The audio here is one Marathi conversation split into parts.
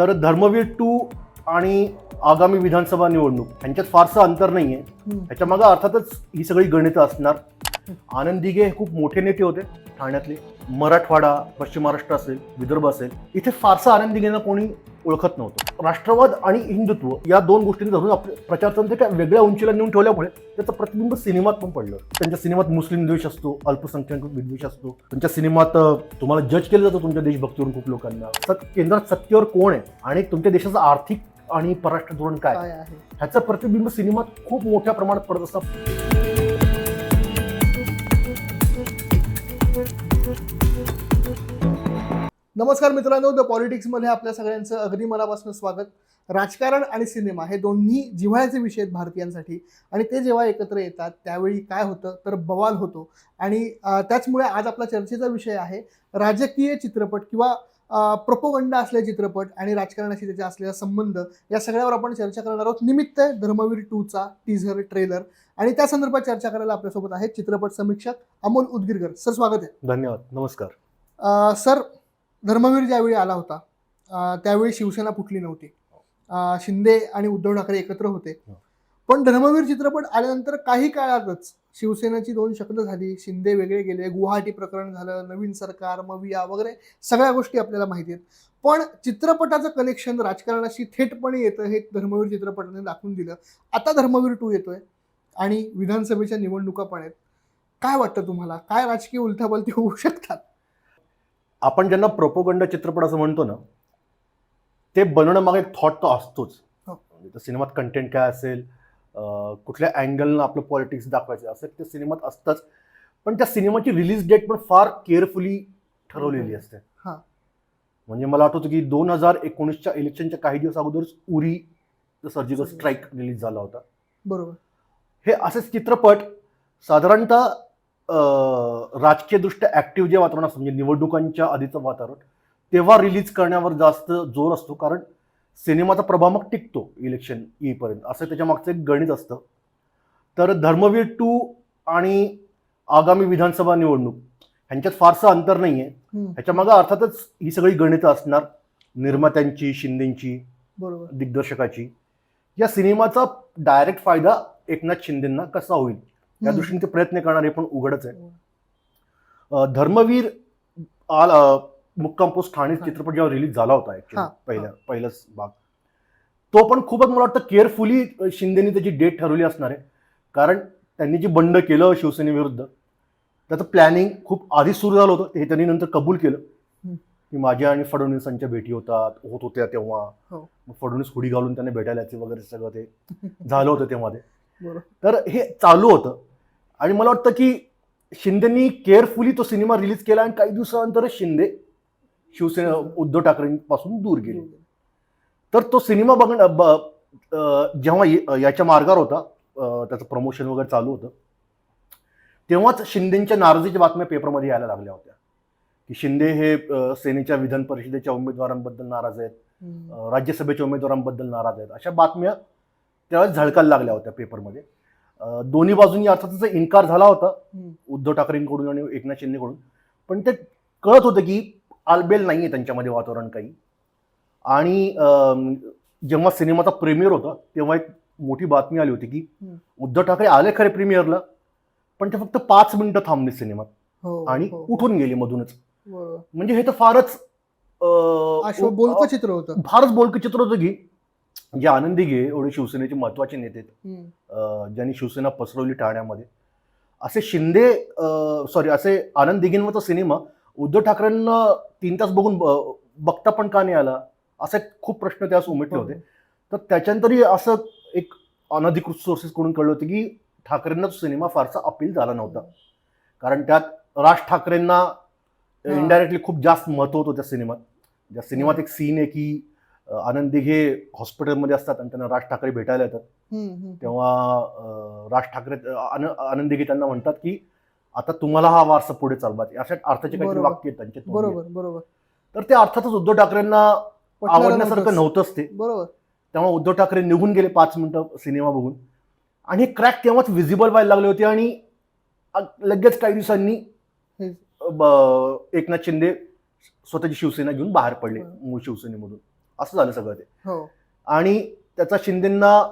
तर धर्मवीर टू आणि आगामी विधानसभा निवडणूक यांच्यात फारसं अंतर नाही आहे हम्म. ह्याच्या मागं अर्थातच ही सगळी गणितं असणार. आनंद दिघे हे खूप मोठे नेते होते. ठाण्यातले मराठवाडा पश्चिम महाराष्ट्र असेल विदर्भ असेल इथे फारसं आनंद दिघेंना कोणी ओळखत नव्हतं. राष्ट्रवाद आणि हिंदुत्व या दोन गोष्टींनी धरून आपले प्रचारतंत्र त्या वेगळ्या उंचीला नेऊन ठेवल्यामुळे त्याचं प्रतिबिंब सिनेमात पण पडलं. त्यांच्या सिनेमात मुस्लिम द्वेष असतो अल्पसंख्याक विद्वेष असतो. त्यांच्या सिनेमात तुम्हाला जज केलं जातं तुमच्या देशभक्तीवरून खूप लोकांना. सत केंद्रात सत्तेवर कोण आहे आणि तुमच्या देशाचं आर्थिक आणि परराष्ट्र धोरण काय ह्याचं प्रतिबिंब सिनेमात खूप मोठ्या प्रमाणात पडत असतं. नमस्कार मित्रांनो द पॉलिटिक्समध्ये आपल्या सगळ्यांचं अगदी मनापासून स्वागत. राजकारण आणि सिनेमा हे दोन्ही जिव्हाळ्याचे विषय आहेत भारतीयांसाठी. आणि ते जेव्हा एकत्र येतात त्यावेळी काय होतं तर बवाल होतो. आणि त्याचमुळे आज आपला चर्चेचा विषय आहे राजकीय चित्रपट किंवा प्रपोगंडा असलेले चित्रपट आणि राजकारणाशी त्याचा असलेला संबंध या सगळ्यावर आपण चर्चा करणार आहोत. निमित्त आहे धर्मवीर टूचा टीझर ट्रेलर आणि त्या संदर्भात चर्चा करायला आपल्यासोबत आहेत चित्रपट समीक्षक अमोल उदगीरकर. सर स्वागत आहे. धन्यवाद. नमस्कार. सर धर्मवीर ज्यावेळी आला होता त्यावेळी शिवसेना फुटली नव्हती. शिंदे आणि उद्धव ठाकरे एकत्र होते. हो. पण धर्मवीर चित्रपट आल्यानंतर काही काळातच शिवसेनेची दोन शब्द झाली शिंदे वेगळे गेले गुवाहाटी प्रकरण झालं नवीन सरकार मविया वगैरे सगळ्या गोष्टी आपल्याला माहिती आहेत. पण चित्रपटाचं कनेक्शन राजकारणाशी थेटपणे येतं हे धर्मवीर चित्रपटाने दाखवून दिलं. आता धर्मवीर टू येतोय आणि विधानसभेच्या निवडणुका पण आहेत. काय वाटतं तुम्हाला? काय राजकीय उलथापालथी होऊ शकतात? आपण ज्यांना प्रोपोगंडा चित्रपट असं म्हणतो ना ते बनवणं मागे एक थॉट तर असतोच. हो. म्हणजे सिनेमात कंटेंट काय असेल कुठल्या अँगलनं आपलं पॉलिटिक्स दाखवायचं असं त्या सिनेमात असतंच. पण त्या सिनेमाची रिलीज डेट पण फार केअरफुली ठरवलेली असते. हा. म्हणजे मला आठवतं की दोन हजार एकोणीसच्या इलेक्शनच्या काही दिवस अगोदरच Uri surgical surgical strike release झाला होता. बरोबर. हे असेच चित्रपट साधारणतः राजकीयदृष्ट्या ऍक्टिव्ह जे वातावरण असतं म्हणजे निवडणुकांच्या आधीचं वातावरण तेव्हा रिलीज करण्यावर जास्त जोर असतो. कारण सिनेमाचा प्रभाव मग टिकतो इलेक्शन येईपर्यंत. असं त्याच्या मागचं एक गणित असतं. तर धर्मवीर टू आणि आगामी विधानसभा निवडणूक ह्यांच्यात फारसं अंतर नाही आहे ह्याच्या मागं अर्थातच ही सगळी गणितं असणार. निर्मात्यांची शिंदेची बरोबर. दिग्दर्शकाची. या सिनेमाचा डायरेक्ट फायदा एकनाथ शिंदेना कसा होईल? या. दृष्टीने ते प्रयत्न करणार हे पण उघडच आहे. अं, धर्मवीर आल मुक्काम पोस्ट ठाणे हा. चित्रपट जेव्हा रिलीज झाला होता हा, ऍक्च्युली पहिल्या पहिलाच भाग. तो पण खूपच मला वाटतं केअरफुली शिंदेनी त्याची डेट ठरवली असणार आहे. कारण त्यांनी जे बंड केलं शिवसेनेविरुद्ध त्याचं प्लॅनिंग खूप आधी सुरू झालं होतं हे त्यांनी नंतर कबूल केलं. की माझ्या आणि फडणवीसांच्या भेटी होतात होत होत्या तेव्हा. हो. फडणवीस हुडी घालून त्यांना भेटायला वगैरे सगळं ते झालं होतं तेव्हा ते. तर हे चालू होतं. आणि मला वाटतं की शिंदेनी केअरफुली तो सिनेमा रिलीज केला आणि काही दिवसानंतरच शिंदे शिवसेना उद्धव ठाकरेंपासून दूर गेले. तर तो सिनेमा बघणं जेव्हा याच्या मार्गावर होता त्याचं प्रमोशन वगैरे चालू होतं तेव्हाच शिंदेच्या नाराजीच्या बातम्या पेपरमध्ये यायला लागल्या होत्या. की शिंदे हे सेनेच्या विधान परिषदेच्या उमेदवारांबद्दल नाराज आहेत राज्यसभेच्या उमेदवारांबद्दल नाराज आहेत अशा बातम्या त्यावेळेस झळकायला लागल्या होत्या पेपरमध्ये दोन्ही बाजूंनी अर्थातच इन्कार झाला होता उद्धव ठाकरेंकडून आणि एकनाथ शिंदेकडून. पण ते कळत होतं की आलबेल नाही आहे त्यांच्यामध्ये वातावरण काही. आणि जेव्हा सिनेमाचा प्रीमियर होता तेव्हा एक मोठी बातमी आली होती की. उद्धव ठाकरे आले खरे प्रीमियरला पण ते फक्त पाच मिनिटं थांबले सिनेमात. हो आणि हो, उठून गेले मधूनच. म्हणजे हे तर फारच बोलकं चित्र होतं. फारच बोलकं चित्र होतं की जे आनंदी घे एवढे शिवसेनेचे महत्त्वाचे नेते आहेत, ज्यांनी शिवसेना पसरवली ठाण्यामध्ये. असे शिंदे सॉरी असे आनंद दिघेंवरचा सिनेमा उद्धव ठाकरेंना तीन तास बघून बघता पण का नाही आला? असे खूप प्रश्न त्यास उमटले होते. तर त्याच्यानंतरही असं एक अनधिकृत सोर्सेस कडून कळलं होतं की ठाकरेंना तो सिनेमा फारसा अपील झाला नव्हता. कारण त्यात राज ठाकरेंना हा. इनडायरेक्टली खूप जास्त महत्त्व होतं त्या सिनेमात. त्या सिनेमात एक सीन आहे की आनंद दिघे हॉस्पिटलमध्ये असतात आणि त्यांना राज ठाकरे भेटायला येतात. तेव्हा राज ठाकरे आन- आनंद दिघे त्यांना म्हणतात की आता तुम्हाला हा वारसा पुढे चालवायचा अशा अर्थाचे काहीतरी. वाक्य त्यांचे. बरोबर बरोबर. तर ते अर्थातच उद्धव ठाकरेंना आवडण्यासारखं नव्हतंच. ते. बरोबर. तेव्हा उद्धव ठाकरे निघून गेले पाच मिनिटं सिनेमा बघून. आणि हे क्रॅक तेव्हाच व्हिजिबल व्हायला लागले होते आणि लगेच काही दिवसांनी एकनाथ शिंदे स्वतःची शिवसेना घेऊन बाहेर पडले. मूळ शिवसेनेमधून. असं झालं सगळं ते. हो. आणि त्याचा शिंदेंना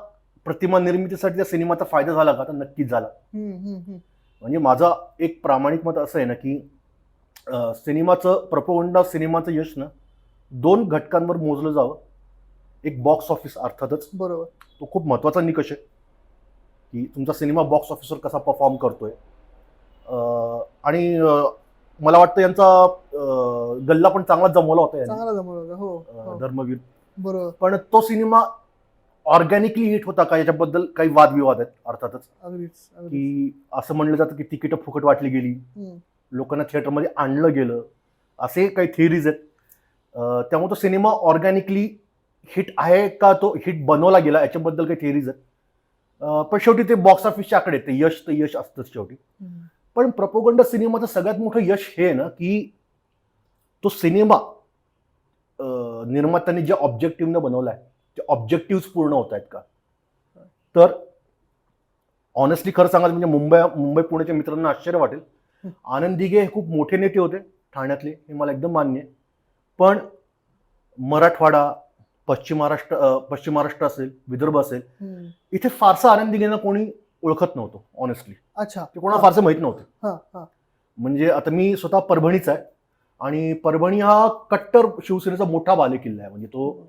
प्रतिमा निर्मितीसाठी त्या सिनेमाचा फायदा झाला का? तर नक्कीच झाला. म्हणजे माझं एक प्रामाणिक मत असं आहे ना की सिनेमाचं प्रपोगंडा सिनेमाचं यश ना दोन घटकांवर मोजलं जावं. एक बॉक्स ऑफिस अर्थातच. बरोबर. तो खूप महत्त्वाचा निकष आहे. की तुमचा सिनेमा बॉक्स ऑफिसवर कसा परफॉर्म करतोय. आणि मला वाटतं यांचा गल्ला पण चांगला जमवला होता धर्मवीर. बरोबर. पण तो सिनेमा ऑर्गॅनिकली हिट होता का याच्याबद्दल काही वादविवाद आहेत अर्थातच? की असं म्हणलं जातं की तिकीटं फुकट वाटली गेली. लोकांना थिएटरमध्ये आणलं गेलं असे काही थिअरीज आहेत. त्यामुळे तो सिनेमा ऑर्गॅनिकली हिट आहे का तो हिट बनवला गेला याच्याबद्दल काही थिअरीज आहेत. पण शेवटी ते बॉक्स ऑफिसच्या आकडे ते यश तर यश असतंच शेवटी. पण प्रपोगंड सिनेमाचं सगळ्यात मोठं यश हे ना की तो सिनेमा निर्मात्यांनी ज्या ऑब्जेक्टिव्हनं बनवला आहे ते ऑब्जेक्टिव्ह पूर्ण होत आहेत का? तर ऑनेस्टली खरं सांगायचं म्हणजे मुंबई मुंबई पुण्याच्या मित्रांना आश्चर्य वाटेल. आनंद दिघे हे खूप मोठे नेते होते ठाण्यातले हे मला एकदम मान्य आहे. पण मराठवाडा पश्चिम महाराष्ट्र पश्चिम महाराष्ट्र असेल विदर्भ असेल. इथे फारसं आनंद दिघेंना कोणी ओळखत नव्हतं ऑनेस्टली अच्छा. ते कोणाला फारसं माहीत नव्हतं. म्हणजे आता मी स्वतः परभणीचा आहे. आणि परभणी हा कट्टर शिवसेनेचा मोठा बालेकिल्ला आहे. म्हणजे तो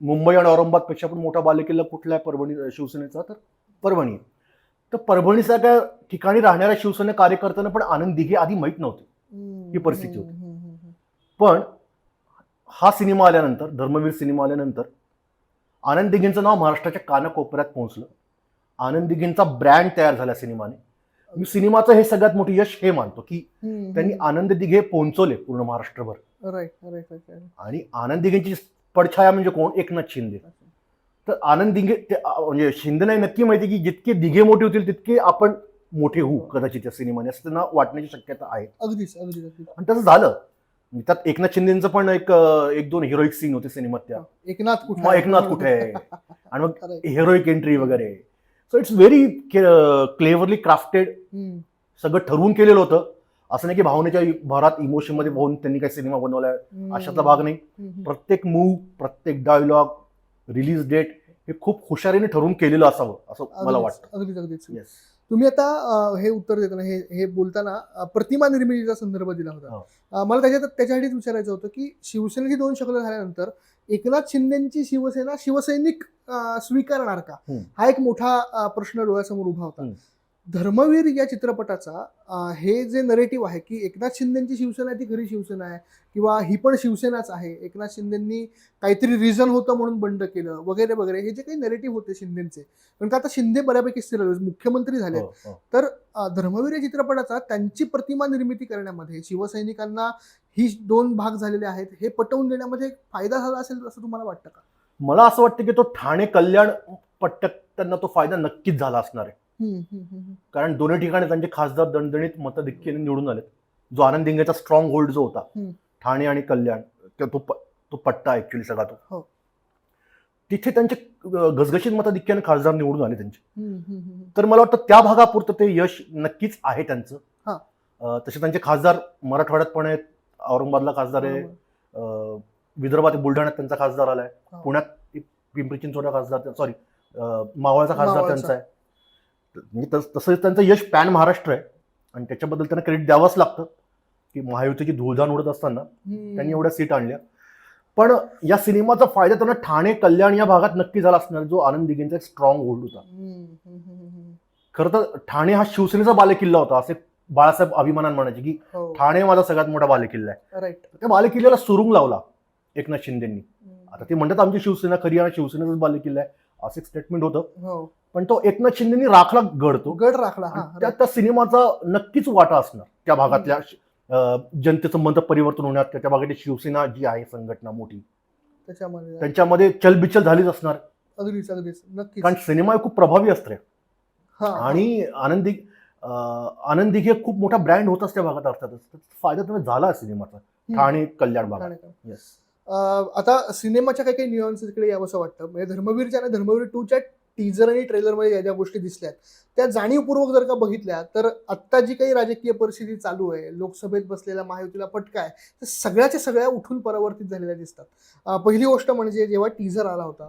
मुंबई आणि औरंगाबादपेक्षा पण मोठा बालेकिल्ला कुठला आहे परभणी शिवसेनेचा? तर परभणी. आहे. तर परभणीसारख्या ठिकाणी राहणाऱ्या शिवसेना कार्यकर्त्यांना पण आनंद दिघे आधी माहीत नव्हते. ही परिस्थिती होती. पण हा सिनेमा आल्यानंतर धर्मवीर सिनेमा आल्यानंतर आनंद दिघेंचं नाव महाराष्ट्राच्या कानाकोपऱ्यात पोहोचलं. आनंद दिघेंचा ब्रँड तयार झाला सिनेमाने. मी सिनेमाचं हे सगळ्यात मोठं यश हे मानतो की त्यांनी आनंद दिघे पोहोचवले पूर्ण महाराष्ट्रभर. आणि आनंद दिघेंची पडछाया म्हणजे कोण? एकनाथ शिंदे. तर आनंद दिघे म्हणजे शिंदेना नक्की माहिती की जितके दिघे मोठे होतील तितके आपण मोठे होऊ कदाचित त्या सिनेमाने. असं त्यांना वाटण्याची शक्यता आहे. अगदीच अगदीच आणि तसं झालं. त्यात एकनाथ शिंदेचं पण एक एक दोन हिरोईक सीन होते सिनेमात त्या. एकनाथ कुठे एकनाथ कुठे आहे? आणि मग. हिरोईक एंट्री वगैरे. So it's very cleverly crafted सगळं ठरवून केलेलं होतं. असं नाही की भावनेच्या भरात इमोशनमध्ये पाहून त्यांनी काही सिनेमा बनवलाय. अशातला भाग नाही. प्रत्येक मूव प्रत्येक डायलॉग रिलीज डेट हे खूप हुशारीने ठरवून केलेलं असावं असं मला वाटतं. अगदीच अगदीच. तुम्ही आता हे उत्तर देताना हे हे बोलताना प्रतिमा निर्मितीचा संदर्भ दिला होता. हो. मला त्याच्यात त्याच्यासाठीच विचारायचं होतं की शिवसेनेची दोन शब्द झाल्यानंतर एकनाथ शिंदेची शिवसेना शिवसैनिक स्वीकारणार का. हा एक मोठा प्रश्न डोळ्यासमोर उभा होता. धर्मवीर या चित्रपटाचा हे जे नरेटिव्ह आहे की एकनाथ शिंदेची शिवसेना आहे ती खरी शिवसेना आहे किंवा ही पण शिवसेनाच आहे एकनाथ शिंदेंनी काहीतरी रिझन होतं म्हणून बंड केलं वगैरे वगैरे हे जे काही नरेटिव्ह होते शिंदेचे कारण का आता शिंदे बऱ्यापैकी स्थिर मुख्यमंत्री झाले हो, हो. अ, धर्मवीर या चित्रपटाचा त्यांची प्रतिमा निर्मिती करण्यामध्ये शिवसैनिकांना ही दोन भाग झालेले आहेत हे पटवून देण्यामध्ये फायदा झाला असेल असं तुम्हाला वाटतं का? मला असं वाटतं की तो ठाणे कल्याण पट्ट्यात त्यांना तो फायदा नक्कीच झाला असणार आहे. कारण दोन्ही ठिकाणी त्यांचे खासदार दणदणीत मतधिक्याने निवडून आलेत जो आनंद दिंगेचा स्ट्रॉंग होल्ड जो होता. ठाणे आणि कल्याण तो तो पट्टा ऍक्च्युली सगळा तो हो. तिथे त्यांचे घसघशीत मताधिक्याने खासदार निवडून आले त्यांचे. तर मला वाटतं त्या भागापुरतं ते यश नक्कीच आहे त्यांचं हा. तसे त्यांचे खासदार मराठवाड्यात पण आहेत औरंगाबादला खासदार आहे विदर्भात बुलढाण्यात त्यांचा खासदार आलाय हा. पुण्यात पिंपरी चिंचवडा खासदार सॉरी मावळचा खासदार. त्यांचा आहे म्हणजे तस- त्यांचं यश पॅन महाराष्ट्र आहे. आणि त्याच्याबद्दल त्यांना क्रेडिट द्यावंच लागतं की महायुतीची धुळधाण उडत असताना. त्यांनी एवढ्या सीट आणल्या. पण या सिनेमाचा फायदा त्यांना ठाणे कल्याण या भागात नक्की झाला असणार जो आनंद दिघेंचा एक स्ट्रॉंग होल्ड होता. खरं तर ठाणे हा शिवसेनेचा बालेकिल्ला होता असे बाळासाहेब अभिमानान म्हणायचे की हो. ठाणे माझा सगळ्यात मोठा बालेकिल्ला आहे. त्या बालेकिल्ल्याला सुरुंग लावला एकनाथ शिंदेंनी. आता ते म्हणतात आमची शिवसेना खरी आणि शिवसेनेचाच बालेकिल्ला आहे. असं एक स्टेटमेंट होतं. हो. पण तो एकनाथ शिंदेनी राखला गड तो गड राखला त्या त्या सिनेमाचा नक्कीच वाटा असणार. त्या भागातल्या जनतेचं मत परिवर्तन होण्यात त्या भागातली शिवसेना जी आहे संघटना मोठी त्याच्यामध्ये त्यांच्यामध्ये चलबिचल झालीच असणार. अगदीच अगदीच. नक्कीच. कारण सिनेमा हे खूप प्रभावी असते. आणि आनंदी आनंदी हे खूप मोठा ब्रँड होताच त्या भागात अर्थातच. फायदा तुम्ही झाला सिनेमाचा. ठाणे कल्याण भागात? येस आता सिनेमाच्या काही काही नियॉन्स इकडे यावंसं वाटतं म्हणजे धर्मवीरच्या आणि धर्मवीर टूच्या टीजर आणि ट्रेलरमध्ये ज्या ज्या गोष्टी दिसल्यात त्या जाणीवपूर्वक जर का बघितल्या तर आत्ता जी काही राजकीय परिस्थिती चालू आहे लोकसभेत बसलेल्या महायुतीला फटका आहे तर सगळ्याच्या सगळ्या उठून परावर्तित झालेल्या दिसतात पहिली गोष्ट म्हणजे जेव्हा टीजर आला होता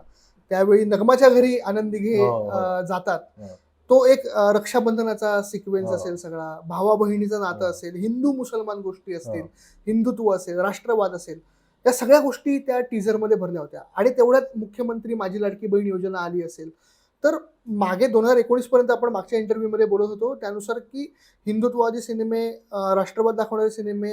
त्यावेळी नगमाच्या घरी आनंद दिघे हो, हो. जातात हो. तो एक रक्षाबंधनाचा सिक्वेन्स. असेल सगळा भावा बहिणीचं नातं. असेल हिंदू मुसलमान गोष्टी असतील. हिंदुत्व असेल राष्ट्रवाद असेल या सगळ्या गोष्टी त्या टीझरमध्ये भरल्या होत्या. आणि तेवढ्यात मुख्यमंत्री माझी लाडकी बहीण योजना आली असेल. तर मागे दोन हजार एकोणीस पर्यंत आपण मागच्या इंटरव्ह्यूमध्ये बोलत होतो. त्यानुसार की हिंदुत्ववादी सिनेमे राष्ट्रवाद दाखवणारे सिनेमे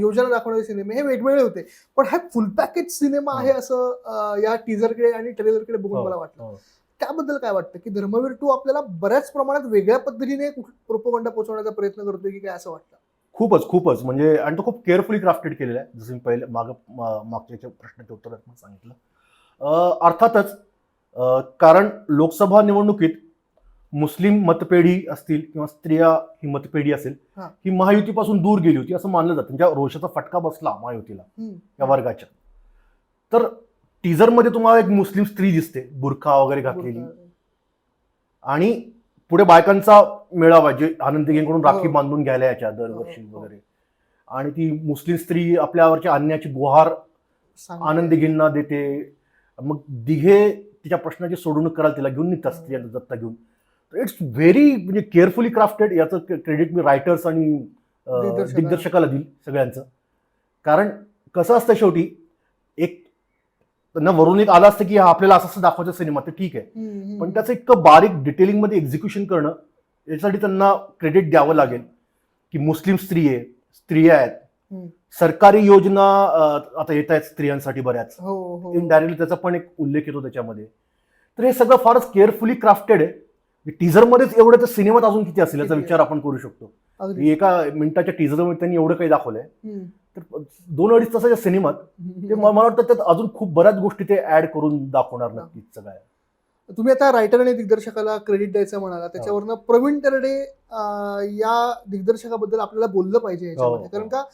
योजना दाखवणारे सिनेमे हे वेगवेगळे होते. पण हा फुल पॅकेज सिनेमा आहे असं अं, या टीझरकडे आणि ट्रेलरकडे बघून हो, मला वाटलं. हो. त्याबद्दल काय वाटतं की धर्मवीर टू आपल्याला बऱ्याच प्रमाणात वेगळ्या पद्धतीने प्रोपोगंडा पोहोचवण्याचा प्रयत्न करतोय की काय असं वाटतं? खूपच खूपच. म्हणजे आणि तो खूप केअरफुली क्राफ्टेड केलेला आहे. जसं मी पहिले माग मागच्या प्रश्नाच्या उत्तरात सांगितलं. अर्थातच कारण लोकसभा निवडणुकीत मुस्लिम मतपेढी असतील किंवा स्त्रिया ही मतपेढी असेल हा. ही महायुतीपासून दूर गेली होती असं मानलं जातं. ज्या रोषाचा फटका बसला महायुतीला या वर्गाच्या. तर टीजरमध्ये तुम्हाला एक मुस्लिम स्त्री दिसते बुरखा वगैरे घातलेली. आणि पुढे बायकांचा मेळावा जे आनंद दिघेंकडून राखी हो. बांधून घ्यायला याच्या दरवर्षी हो, हो. वगैरे आणि ती मुस्लिम स्त्री आपल्यावरच्या अन्याची गुहार सांगते. आनंद दिघेंना देते मग दिघे तिच्या प्रश्नाची सोडवणूक करायला तिला घेऊन निघतात स्त्रियांना दत्ता घेऊन इट्स व्हेरी म्हणजे केअरफुली क्राफ्टेड याचं क्रेडिट मी रायटर्स आणि दिग्दर्शकाला. देईल सगळ्यांचं कारण कसं असतं शेवटी त्यांना वरून एक आलं असतं की हा आपल्याला असं असं दाखवायचं सिनेमा तर ठीक आहे. पण त्याचं इतकं बारीक डिटेलिंगमध्ये एक्झिक्युशन करणं याच्यासाठी त्यांना क्रेडिट द्यावं लागेल की मुस्लिम स्त्री आहे स्त्रिया आहेत. सरकारी योजना आता येत आहेत स्त्रियांसाठी बऱ्याच. हो हो. इनडायरेक्टली त्याचा पण एक उल्लेख येतो त्याच्यामध्ये. तर हे सगळं फारच केअरफुली क्राफ्टेड आहे. टीझरमध्येच एवढं तर सिनेमात अजून किती असेल याचा विचार आपण करू शकतो. एका मिनिटाच्या टीझरमध्ये त्यांनी एवढं काही दाखवलंय. तर दोन अडीच तासाच्या सिनेमात ते मला वाटतं त्यात अजून खूप बऱ्याच गोष्टी ते ऍड करून दाखवणार नक्कीच सगळ्या तुम्ही आता रायटर आणि दिग्दर्शकाला क्रेडिट द्यायचं म्हणाला त्याच्यावरनं प्रवीण तरडे या दिग्दर्शकाबद्दल आपल्याला बोललं पाहिजे याच्यामध्ये हो, कारण हो. का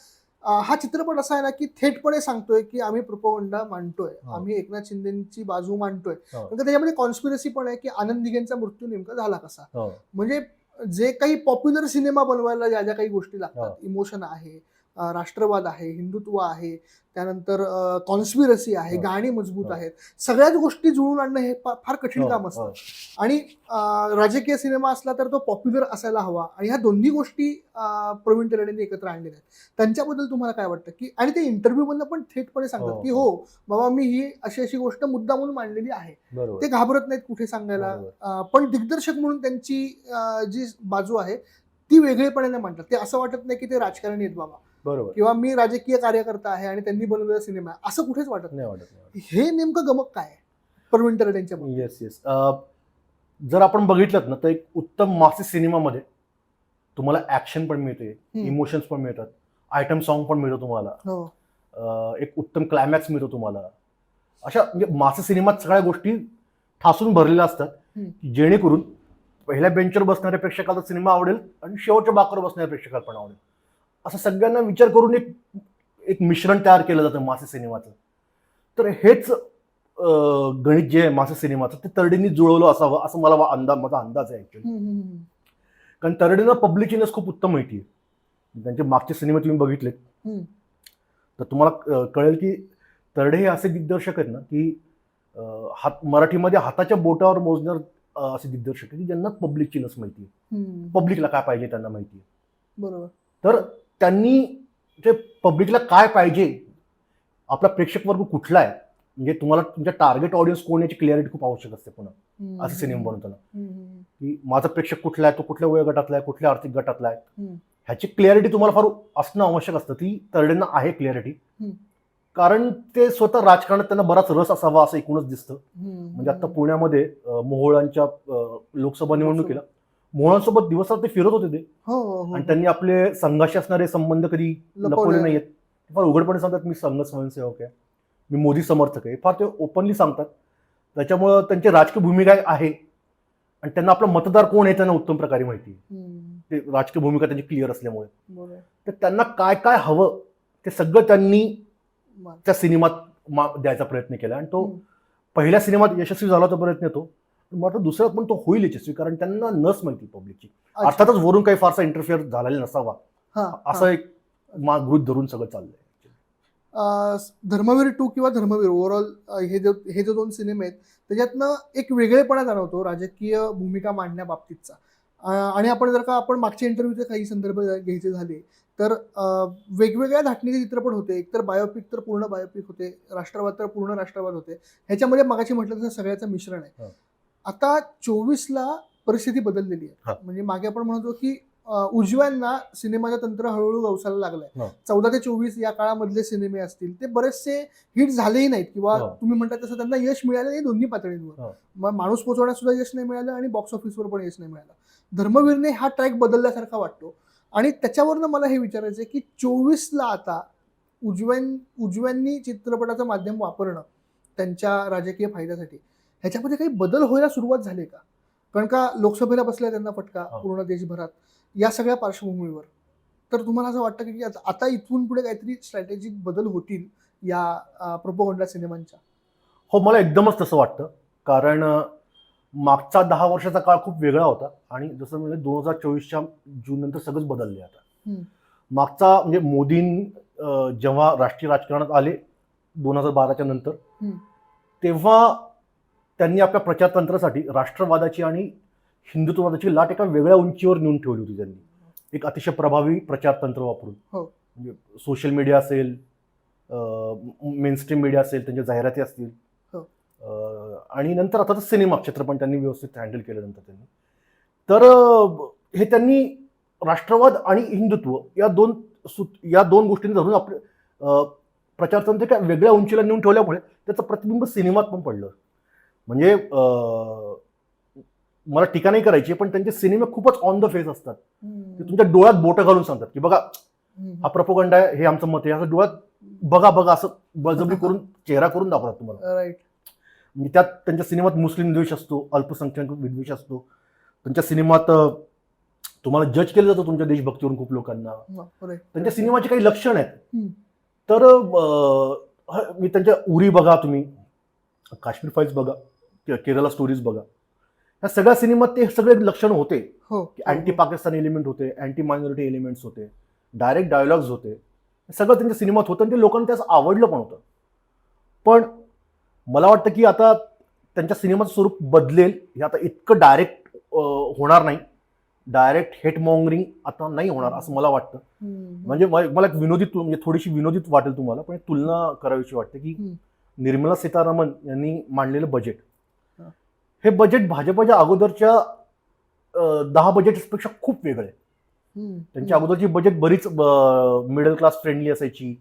अं, हा चित्रपट असा आहे ना की थेटपणे सांगतोय की आम्ही प्रोपोगंडा मांडतोय हो. आम्ही एकनाथ शिंदेची बाजू मांडतोय हो. कारण का त्याच्यामध्ये कॉन्स्पिरसी पण आहे की आनंद दिघेंचा मृत्यू नेमका झाला कसा हो. म्हणजे जे काही पॉप्युलर सिनेमा बनवायला ज्या ज्या काही गोष्टी लागतात हो. इमोशन आहे राष्ट्रवाद आहे हिंदुत्व आहे त्यानंतर कॉन्स्पिरसी आहे हो. गाणी मजबूत हो. आहेत. सगळ्याच गोष्टी जुळून आणणं हे फार कठीण हो, काम असतं. आणि राजकीय सिनेमा असला तर तो पॉप्युलर असायला हवा. आणि ह्या दोन्ही गोष्टी प्रवीण तरडेंनी एकत्र आणलेल्या आहेत. त्यांच्याबद्दल तुम्हाला काय वाटतं? की आणि ते इंटरव्ह्यू मधनं पण थेटपणे सांगतात की हो. बाबा मी ही अशी अशी गोष्ट मुद्दामून मांडलेली आहे. ते घाबरत नाहीत कुठे सांगायला. पण दिग्दर्शक म्हणून त्यांची जी बाजू आहे ती वेगळेपणाने मांडतात. ते असं वाटत नाही की ते राजकारणी आहेत बाबा. बरोबर. किंवा मी राजकीय कार्यकर्ता आहे आणि त्यांनी बनवलेला सिनेमा आहे असं कुठेच वाटत नाही वाटत हे नेमकं गमक काय तरडेंच्या बाबतीत? येस येस जर आपण बघितलं ना तर एक उत्तम मासिक सिनेमामध्ये तुम्हाला ऍक्शन पण मिळते. इमोशन्स पण मिळतात आयटम सॉन्ग पण मिळतो तुम्हाला. हो. एक उत्तम क्लायमॅक्स मिळतो तुम्हाला. अशा म्हणजे मासिक सिनेमात सगळ्या गोष्टी ठासून भरलेल्या असतात जेणेकरून पहिल्या बेंचवर बसणाऱ्या प्रेक्षकाला सिनेमा आवडेल आणि शेवटच्या बाकावर बसणाऱ्या प्रेक्षकाला पण आवडेल. असं सगळ्यांना विचार करून एक एक मिश्रण तयार केलं जातं मासिक सिनेमाचं. तर हेच गणित जे आहे मासिक सिनेमाचं ते तरडेंनी जुळवलं असावं असं मला अंदाज माझा अंदाज आहे ऍक्च्युली. कारण तरडेंना पब्लिकनेस खूप उत्तम माहिती आहे. त्यांचे मागचे सिनेमे तुम्ही बघितलेत. तर तुम्हाला कळेल की तरडे हे असे दिग्दर्शक आहेत ना की हात मराठीमध्ये हाताच्या बोटावर मोजणार असे दिग्दर्शक आहेत की ज्यांना पब्लिकची लस माहिती आहे. पब्लिकला काय पाहिजे त्यांना माहिती आहे. बरोबर. तर त्यांनी ते पब्लिकला काय पाहिजे आपला प्रेक्षक वर्ग कुठला आहे म्हणजे तुम्हाला तुमच्या टार्गेट ऑडियन्स कोण याची क्लिअरिटी खूप आवश्यक असते पुन्हा. असे सिनेमा बनवताना. की माझा प्रेक्षक कुठला आहे तो कुठल्या वयोगटातला आहे कुठल्या आर्थिक गटातला आहे. ह्याची क्लिअरिटी तुम्हाला फार असणं आवश्यक असतं ती तरडेंना आहे क्लिअरिटी. कारण ते स्वतः राजकारणात त्यांना बराच रस असावा असं एकूणच दिसतं. म्हणजे आता पुण्यामध्ये मोहोळांच्या लोकसभा निवडणुकीला मोहोळांसोबत दिवसात ते फिरत होते ते. हो हो, हो. आणि त्यांनी आपले संघाशी असणारे संबंध कधी लपवले लपवले नाहीयेत. ते फार उघडपणे सांगतात मी संघ स्वयंसेवक आहे. मी मोदी समर्थक आहे. फार ते ओपनली सांगतात. त्याच्यामुळं त्यांची राजकीय भूमिका आहे. आणि त्यांना आपला मतदार कोण आहे त्यांना उत्तम प्रकारे माहिती आहे. हम्म. ते राजकीय भूमिका त्यांची क्लिअर असल्यामुळे. बरोबर. तर त्यांना काय काय हवं ते सगळं त्यांनी मा- त्या सिनेमात मा- द्यायचा प्रयत्न केला. आणि तो हम्म. पहिल्या सिनेमात यशस्वी झाला तो प्रयत्न तो वाटतं दुसऱ्यात पण तो होईल यशस्वी कारण त्यांना नस माहिती पब्लिकची. अर्थातच वरून काही फारसा इंटरफिअर झालेला नसावा. हा, असं एक मा गृहित धरून सगळं चाललंय. धर्मवीर टू किंवा धर्मवीर ओव्हरऑल हे जो हे जो दोन सिनेमे आहेत त्याच्यातनं एक वेगळेपणा जाणवतो राजकीय भूमिका मांडण्याबाबतीतचा. आणि आपण जर का आपण मागच्या इंटरव्ह्यूचे काही संदर्भ घ्यायचे झाले तर वेगवेगळ्या धाटणीचे चित्रपट होते. एकतर बायोपिक तर पूर्ण बायोपिक होते राष्ट्रवाद तर पूर्ण राष्ट्रवाद होते. ह्याच्यामध्ये मगाशी म्हटलं तसं सगळ्याचं मिश्रण आहे. आता चोवीसला परिस्थिती बदललेली. आहे म्हणजे मागे आपण म्हणतो की उजव्यांना सिनेमाचं तंत्र हळूहळू गवसायला लागलंय. चौदा ते चोवीस या काळामधले सिनेमे असतील ते बरेचसे हिट झालेही नाहीत किंवा. तुम्ही म्हणता तसं त्यांना यश मिळालं नाही दोन्ही पातळींवर. मग माणूस पोचवण्यात सुद्धा यश नाही मिळालं आणि बॉक्स ऑफिसवर पण यश नाही मिळालं धर्मवीरने हा ट्रॅक बदलल्यासारखा वाटतो आणि त्याच्यावरनं मला हे विचारायचं आहे की चोवीसला आता उजव्यां उजव्यांनी चित्रपटाचं माध्यम वापरणं त्यांच्या राजकीय फायद्यासाठी ह्याच्यामध्ये काही बदल व्हायला सुरुवात झाली का? कारण का लोकसभेला बसला त्यांना फटका हो. पूर्ण देशभरात. या सगळ्या पार्श्वभूमीवर. तर तुम्हाला असं वाटतं की आता- इथून पुढे काहीतरी स्ट्रॅटेजिक बदल होतील या प्रोपोगंडा सिनेमांच्या? हो मला एकदमच तसं वाटतं. कारण मागचा दहा वर्षाचा काळ खूप वेगळा होता. आणि जसं म्हणजे दोन हजार चोवीसच्या जून नंतर सगळंच बदलले आता. मागचा म्हणजे मोदी जेव्हा राष्ट्रीय राजकारणात आले दोन हजार बाराच्या नंतर. तेव्हा त्यांनी आपल्या प्रचारतंत्रासाठी राष्ट्रवादाची आणि हिंदुत्ववादाची लाट एका वेगळ्या उंचीवर नेऊन ठेवली होती त्यांनी. एक अतिशय प्रभावी प्रचारतंत्र वापरून. हो. म्हणजे सोशल मीडिया असेल मेनस्ट्रीम मीडिया असेल त्यांच्या जाहिराती असतील. हो. आणि नंतर आता सिनेमा क्षेत्र पण त्यांनी व्यवस्थित हँडल केलं नंतर त्यांनी. तर हे त्यांनी राष्ट्रवाद आणि हिंदुत्व या दोन सूत या दोन गोष्टींनी धरून आपले प्रचारतंत्र एका वेगळ्या उंचीला नेऊन ठेवल्यामुळे त्याचं प्रतिबिंब सिनेमात पण पडलं. म्हणजे मला टीका नाही करायची पण त्यांचे सिनेमे खूपच ऑन द फेस असतात. ते तुमच्या डोळ्यात बोटं घालून सांगतात की बघा हा प्रपोगंड आहे हे आमचं मत आहे. असं डोळ्यात बघा बघा असं बळजबरी करून चेहरा करून दाखवतात तुम्हाला. राईट म्हणजे त्यात त्यांच्या सिनेमात मुस्लिम द्वेष असतो अल्पसंख्याक विद्वेष असतो. त्यांच्या सिनेमात तुम्हाला जज केलं जातं तुमच्या देशभक्तीवरून खूप लोकांना. त्यांच्या सिनेमाचे काही लक्षण आहेत. तर मी त्यांच्या उरी बघा तुम्ही. काश्मीर फाईल्स बघा. केरला स्टोरीज बघा. ह्या सगळ्या सिनेमात ते सगळे लक्षण होते. हो. अँटी पाकिस्तान एलिमेंट होते अँटी मायनॉरिटी एलिमेंट्स होते डायरेक्ट डायलॉग्स होते. सगळं त्यांच्या सिनेमात होतं आणि ते लोकांना त्याचं आवडलं पण होतं. पण मला वाटतं की आता त्यांच्या सिनेमाचं स्वरूप बदलेल हे आता इतकं डायरेक्ट होणार नाही. डायरेक्ट हेट मॉंगरिंग आता नाही होणार असं मला वाटतं. म्हणजे मला एक विनोदी म्हणजे थोडीशी विनोदीत वाटेल तुम्हाला पण तुलना करावीशी वाटते की. निर्मला सीतारामन यांनी मांडलेलं बजेट. हे बजेट भाजपच्या अगोदरच्या दहा बजेट्सपेक्षा खूप वेगळं. आहे. त्यांच्या अगोदरची बजेट बरीच मिडल क्लास फ्रेंडली असायची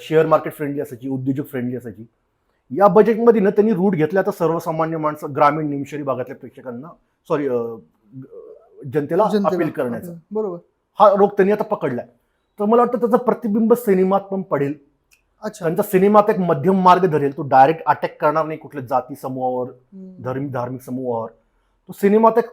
शेअर मार्केट फ्रेंडली असायची उद्योजक फ्रेंडली असायची. या बजेटमध्ये ना त्यांनी रूट घेतला तर सर्वसामान्य माणसं ग्रामीण निमशहरी भागातल्या प्रेक्षकांना सॉरी जनतेला जनतेला. अपील करण्याचा. बरोबर. हा रोग त्यांनी आता पकडलाय. तर मला वाटतं त्याचं प्रतिबिंब सिनेमात पण पडेल. अच्छा. त्यांचा सिनेमात एक मध्यम मार्ग धरेल. तो डायरेक्ट अटॅक करणार नाही कुठल्या जाती समूहावर हम्म. धार्मिक धार्मिक समूहावर. तो सिनेमात एक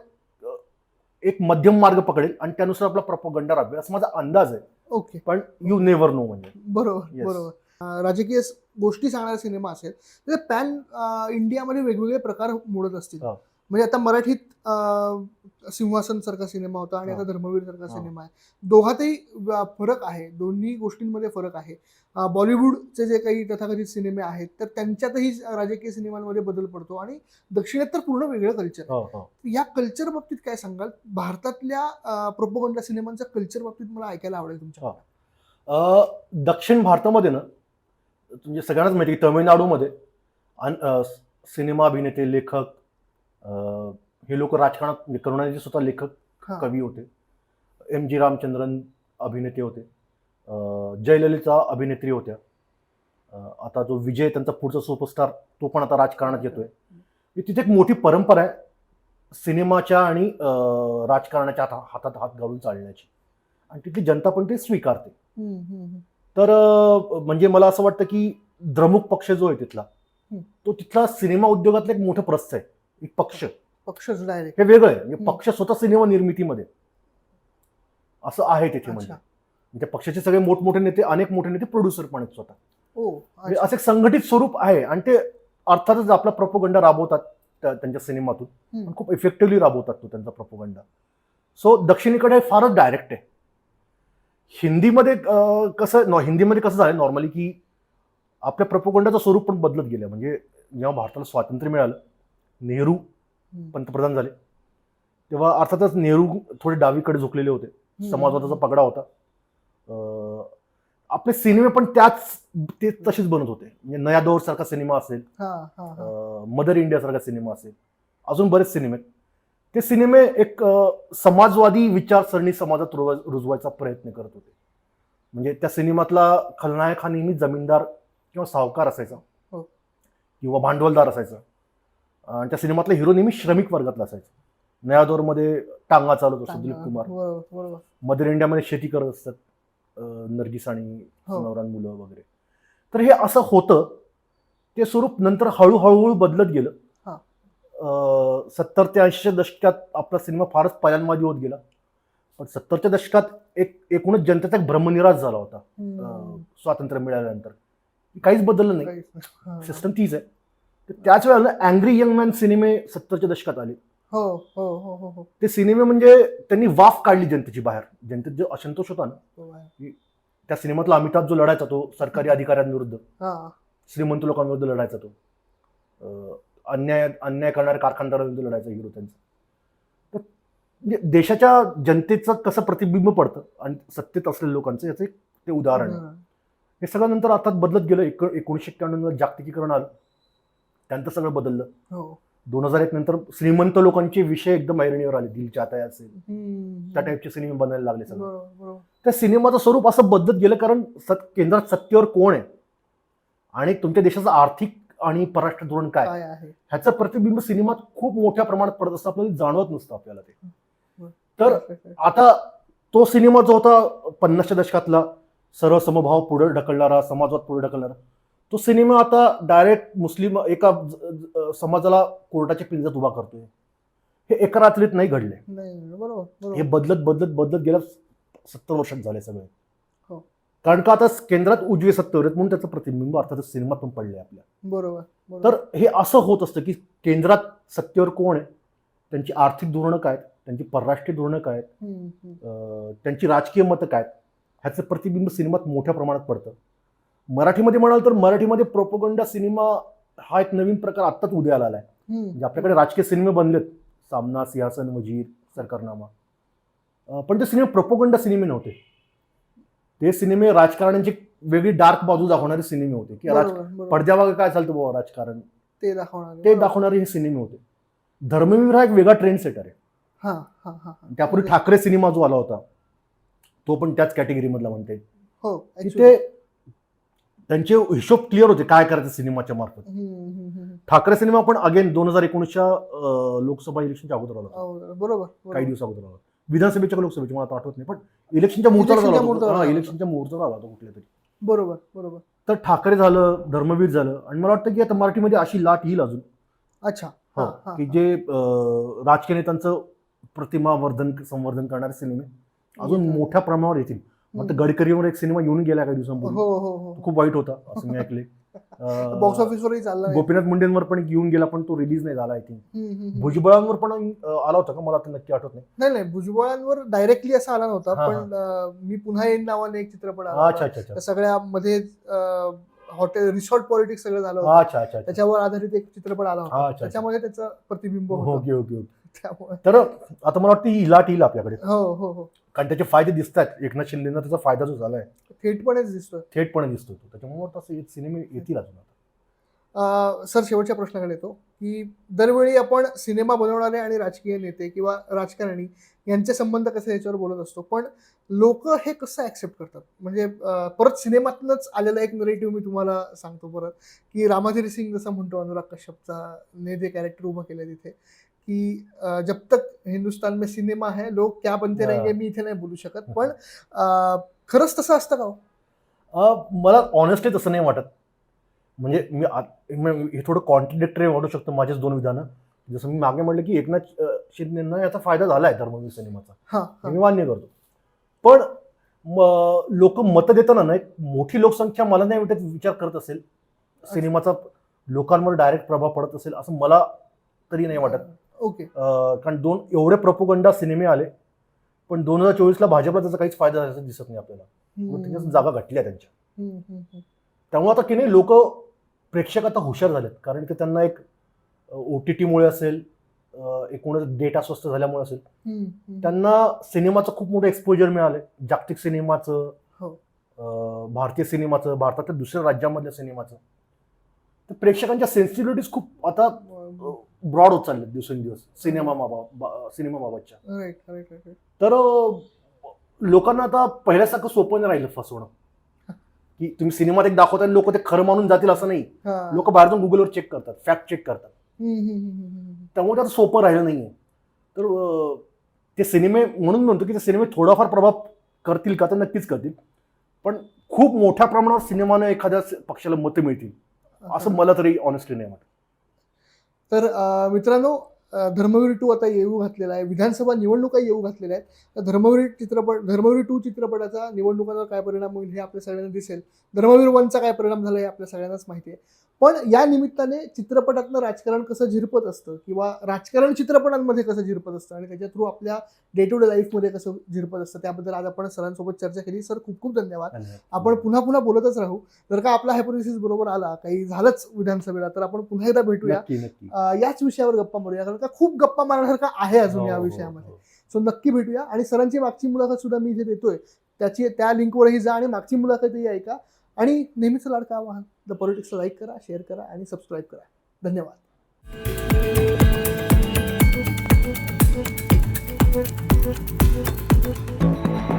एक मध्यम मार्ग पकडेल आणि त्यानुसार आपला प्रपोगंडा राबवेल. असा माझा अंदाज आहे. ओके. पण यू नेव्हर नो म्हणजे. बरोबर. बरोबर. राजकीय गोष्टी सांगणारा सिनेमा असेल तर पॅन इंडियामध्ये वेगवेगळे प्रकार मोडत असतील. म्हणजे आता मराठीत सिंहासन सारखा सिनेमा होता आणि. आता धर्मवीर सारखा. सिनेमा आहे. दोघातही फरक आहे. दोन्ही गोष्टींमध्ये फरक आहे. बॉलिवूडचे जे काही तथाकथित सिनेमे आहेत तर त्यांच्यातही राजकीय सिनेमांमध्ये बदल पडतो आणि दक्षिणेत तर पूर्ण वेगळं कल्चर हो, हो. या कल्चर बाबतीत काय सांगाल? भारतातल्या प्रोपोगंडा सिनेमांच्या कल्चर बाबतीत मला ऐकायला आवडेल तुमच्या दक्षिण भारतामध्ये ना म्हणजे सगळ्यांनाच माहिती तमिळनाडूमध्ये सिनेमा अभिनेते लेखक हे लोक राजकारणात करुणानिधी स्वतः लेखक हा. कवी होते. एम जी रामचंद्रन अभिनेते होते. अं, जयललिता अभिनेत्री होत्या. अं, आता जो विजय त्यांचा पुढचा सुपरस्टार तो पण आता राजकारणात येतोय. म्हणजे तिथे एक मोठी परंपरा आहे. सिनेमाच्या आणि अं, राजकारणाच्या हाता- हातात हात घालून चालण्याची. आणि तिथली जनता पण ते स्वीकारते. हम्म, हम्म, हम्म. तर अं, म्हणजे मला असं वाटतं की द्रमुक पक्ष जो आहे तिथला. तो तिथला सिनेमा उद्योगातलं एक मोठं प्रस्थ आहे. एक पक्ष. पक्षच डायरेक्ट हे वेगळं आहे. म्हणजे. पक्ष स्वतः सिनेमा निर्मितीमध्ये. असं आहे तिथे म्हणजे. म्हणजे पक्षाचे सगळे मोठमोठे नेते अनेक मोठे नेते प्रोड्युसर पण आहेत स्वतः. ओ म्हणजे. असं एक संघटित स्वरूप आहे. आणि ते अर्थातच आपला प्रपोगंडा राबवतात त्या- त्यांच्या सिनेमातून. खूप इफेक्टिव्हली राबवतात तो त्यांचा प्रपोगंडा सो दक्षिणेकडे फारच डायरेक्ट आहे. हिंदीमध्ये कसं हिंदीमध्ये कसं झालं नॉर्मली की आपल्या प्रपोगंडाचं स्वरूप पण बदलत गेलं. म्हणजे जेव्हा भारताला स्वातंत्र्य मिळालं नेहरू. पंतप्रधान झाले. तेव्हा अर्थातच नेहरू थोडे डावीकडे झुकलेले होते. समाजवादाचा पगडा होता. आपले सिनेमे पण त्याच ते तसेच बनत होते. म्हणजे नया दौर सारखा सिनेमा असेल मदर इंडिया सारखा सिनेमा असेल अजून बरेच सिनेमे ते सिनेमे एक समाजवादी विचारसरणी समाजात रुजवा- रुजवायचा प्रयत्न करत होते. म्हणजे त्या सिनेमातला खलनायक हा नेहमी जमीनदार किंवा सावकार असायचा. हो. किंवा भांडवलदार असायचा. आणि त्या सिनेमातला हिरो नेहमी श्रमिक वर्गातला असायचा. नया दौरमध्ये टांगा चालवतो सुदीप चांगलं. कुमार मदर इंडियामध्ये शेती करत असतात नर्गिस आणि हो. नवरान मुलं वगैरे. तर हे असं होतं ते स्वरूप नंतर हळूहळू बदलत गेलं. सत्तर ते ऐंशीच्या दशकात आपला सिनेमा फारच पयांमादी होत गेला. पण सत्तरच्या दशकात एक एकूणच जनतेचा एक ब्रह्मनिराश झाला होता स्वातंत्र्य मिळाल्यानंतर. काहीच बदललं नाही. सिस्टम तीच आहे. त्याच वेळेला अँग्री यंग मॅन सिनेमे सत्तरच्या दशकात आले. हो हो हो हो हो. ते सिनेमे म्हणजे त्यांनी वाफ काढली जनतेची बाहेर. जनतेत जो असंतोष होता ना. त्या सिनेमातला अमिताभ जो लढायचा तो सरकारी अधिकाऱ्यांविरुद्ध श्रीमंत लोकांविरुद्ध लढायचा तो. अन्याय अन्याय करणाऱ्या कारखानदारांविरुद्ध लढायचा हिरो त्यांचा. तर म्हणजे देशाच्या जनतेचं कसं प्रतिबिंब पडतं आणि सत्तेत असलेल्या लोकांचं याचं एक ते उदाहरण आहे. हे सगळं नंतर अर्थात बदलत गेलं. एक एकोणीसशे एक्क्याण्णव जागतिकीकरण आलं. त्यानंतर सगळं बदललं. हो. दोन हजार एक नंतर श्रीमंत लोकांचे विषय एकदम ऐरणीवर आले. दिल चाहता है असेल. त्या टाईपचे सिनेमे बनायला लागले सगळे. त्या सिनेमाचं स्वरूप असं बदलत गेलं कारण सत केंद्रात सत्तेवर कोण आहे? आणि तुमच्या देशाचं आर्थिक आणि परराष्ट्र धोरण काय? ह्याचं प्रतिबिंब सिनेमात खूप मोठ्या प्रमाणात पडत असतं. आपल्याला जाणवत नसतं आपल्याला ते. तर आता तो सिनेमा जो होता पन्नासच्या दशकातला सर्व समभाव पुढे ढकलणारा समाजवाद पुढे ढकलणारा तो सिनेमा आता डायरेक्ट मुस्लिम एका समाजाला कोर्टाच्या पिंजऱ्यात उभा करतोय. हे एका रात्रीत नाही घडले नाही बरोबर हे बदलत बदलत बदलत गेल्या सत्तर वर्षात झाले सगळे. हो. कारण का आता केंद्रात उजवे सत्तेवर आहेत म्हणून त्याचं प्रतिबिंब अर्थातच सिनेमात पण पडले आपल्या. बरोबर तर हे असं होत असतं की केंद्रात सत्तेवर कोण आहे? त्यांची आर्थिक धोरणं काय त्यांची परराष्ट्रीय धोरणं काय त्यांची राजकीय मतं काय ह्याचं प्रतिबिंब सिनेमात मोठ्या प्रमाणात पडतं. मराठीमध्ये म्हणाल तर मराठीमध्ये प्रोपोगंडा सिनेमा हा एक नवीन प्रकार आत्ताच उदयाला आलाय. हम्म. म्हणजे आपल्याकडे राजकीय सिनेमे बनलेत. सामना सिंहासन वजीर सरकारनामा. पण ते सिनेमे प्रोपोगंडा सिनेमे नव्हते. ते सिनेमे राजकारण्यांची वेगळी डार्क बाजू दाखवणारे सिनेमे होते. की राज. पडद्यामागे काय चालतं बाबा राजकारण? ते दाखवणार ते दाखवणारे हे सिनेमे होते. धर्मवीर हा एक वेगळा ट्रेंड सेटर आहे. त्यापूर्वी ठाकरे सिनेमा जो आला होता तो पण त्याच कॅटेगरी मधला म्हणते हो. ते त्यांचे हिशोब क्लिअर होते काय करायचं सिनेमाच्या मार्फत. ठाकरे सिनेमा पण अगेन दोन हजार एकोणीसच्या लोकसभा इलेक्शनच्या अगोदर आला बरोबर. काही दिवस अगोदर आला. विधानसभेच्या लोकसभेच्या मला आठवत नाही पण इलेक्शनच्या मुहूर्ताला इलेक्शनच्या हा, आला इलेक्शनच्या मुहूर्तावर आला होता कुठल्या तरी बरोबर बरोबर तर ठाकरे झालं धर्मवीर झालं आणि मला वाटतं की आता मराठीमध्ये अशी लाट येईल अजून अच्छा हो की. जे राजकीय नेत्यांचं प्रतिमा वर्धन संवर्धन करणारे सिनेमे अजून. मोठ्या प्रमाणावर येतील मग हम्म. गडकरीवर एक सिनेमा येऊन गेला काही दिवसांपूर्वी. हो हो हो. खूप वाईट होता असं मी ऐकले बॉक्स ऑफिसवरही चालला. गोपीनाथ मुंडेंवर पण एक येऊन गेला पण तो रिलीज नाही झाला आय थिंक हम्म, हम्म, हम्म. भुजबळांवर पण अं, आला होता का? मला आता नक्की आठवत नाही. नाही नाही भुजबळांवर डायरेक्टली असा आला नव्हता हा, पण अं, मी पुन्हा येईन नावाने एक चित्रपट आला अच्छा होता. अच्छा हॉटेल रिसॉर्ट पॉलिटिक्स सगळं झालं होतं. अच्छा अच्छा अच्छा. त्याच्यावर आधारित एक चित्रपट आला होता. अच्छा, अच्छा. त्याच्यामध्ये त्याचं प्रतिबिंब होतं. Okay okay okay. त्यामुळे. तर आता मला वाटतं ही लाट येईल आपल्याकडे. हो हो हो. कारण त्याचे फायदे दिसत आहेत एकनाथ शिंदेना त्याचा फायदा जो झालाय थेटपणेच दिसतोय. थेटपणे दिसतो तो. त्याच्यामुळे तसं एक सिनेमे येतील अजून आता. अं, सर शेवटच्या प्रश्नाकडे येतो की दरवेळी आपण सिनेमा बनवणारे आणि राजकीय नेते किंवा राजकारणी यांचे संबंध कसे याच्यावर बोलत असतो? पण लोक हे कसं ऍक्सेप्ट करतात? म्हणजे अं, परत सिनेमातनच आलेला एक नरेटिव्ह मी तुम्हाला सांगतो परत की रामाधीर सिंग जसं म्हणतो अनुराग कश्यपचा ने जे कॅरेक्टर उभं केलं तिथे की जब तक हिंदुस्तान में सिनेमा है लोक क्या बनते. रहेंगे मी इथे नाही बोलू शकत पण खरंच तसं असतं का हो? मला ऑनेस्टली तसं नाही वाटत. म्हणजे मी हे थोडं कॉन्ट्रडिक्टरी वाटू शकतं माझेच दोन विधानं. जसं मी मागे म्हटलं की एकनाथ शिंदेना याचा फायदा झाला आहे धर्मवीर सिनेमाचा. मी मान्य करतो. पण लोक मतं देताना ना एक मोठी लोकसंख्या मला नाही वाटत विचार करत असेल. सिनेमाचा लोकांवर डायरेक्ट प्रभाव पडत असेल असं मला तरी नाही वाटत. ओके. कारण दोन एवढे प्रपोगंडा सिनेमे आले पण दोन हजार चोवीसला भाजपला त्याचा काहीच फायदा झाल्याचं दिसत नाही आपल्याला. त्याच्या जागा घटल्या त्यांच्या. त्यामुळे आता की नाही लोक प्रेक्षक आता हुशार झालेत. कारण की त्यांना एक ओ टी टीमुळे असेल एकूणच डेटा स्वस्त झाल्यामुळे असेल. त्यांना सिनेमाचं खूप मोठं एक्सपोजर मिळालंय. जागतिक सिनेमाचं हो. भारतीय सिनेमाचं भारताच्या दुसऱ्या राज्यामधल्या सिनेमाचं. तर प्रेक्षकांच्या सेन्सिटिव्हिटीज खूप आता ब्रॉड होत चालले दिवसेंदिवस सिनेमा सिनेमा बाबतच्या राईट राईट राईट तर लोकांना आता पहिल्यासारखं सोपं नाही राहिलं फसवणं. की तुम्ही सिनेमात एक दाखवता लोक ते खरं मानून जातील असं नाही. लोक बाहेर जाऊन गुगलवर चेक करतात. फॅक्ट चेक करतात. त्यामुळे त्याचं सोपं राहिलं नाहीये. तर ते सिनेमे म्हणून म्हणतो की ते सिनेमे थोडाफार प्रभाव करतील का तर नक्कीच करतील. पण खूप मोठ्या प्रमाणावर सिनेमानं एखाद्या पक्षाला मतं मिळतील. असं मला तरी ऑनेस्टली नाही वाटत. तर मित्रांनो धर्मवीर टू आता येऊ घातलेला आहे. विधानसभा निवडणुका येऊ घातलेल्या आहेत. तर धर्मवीर चित्रपट धर्मवीर टू चित्रपटाचा निवडणुकांवर काय परिणाम होईल हे आपल्या सगळ्यांना दिसेल. धर्मवीर वनचा काय परिणाम झाला हे आपल्या सगळ्यांनाच माहिती आहे. पण या निमित्ताने चित्रपटातनं राजकारण कसं झिरपत असतं किंवा राजकारण चित्रपटांमध्ये कसं झिरपत असतं आणि त्याच्या थ्रू आपल्या डे टू डे लाईफमध्ये कसं झिरपत असतं त्याबद्दल आज आपण सरांसोबत चर्चा केली. सर खूप खूप धन्यवाद. आपण पुन्हा पुन्हा बोलतच राहू. जर का आपला हायपोथेसिस बरोबर आला काही झालंच विधानसभेला तर आपण पुन्हा एकदा भेटूया. याच विषयावर गप्पा मारूया. कारण का खूप गप्पा मारण्यासारखा आहे अजून या हो, हो, विषयामध्ये. हो. सो नक्की भेटूया. आणि सरांची मागची मुलाखत सुद्धा मी जे देतोय. त्याची त्या लिंकवरही जा आणि मागची मुलाखतही ऐका. आणि नेहमीच लाडका आवाहन द पॉलिटिक्सला लाईक करा शेअर करा आणि सबस्क्राईब करा. धन्यवाद.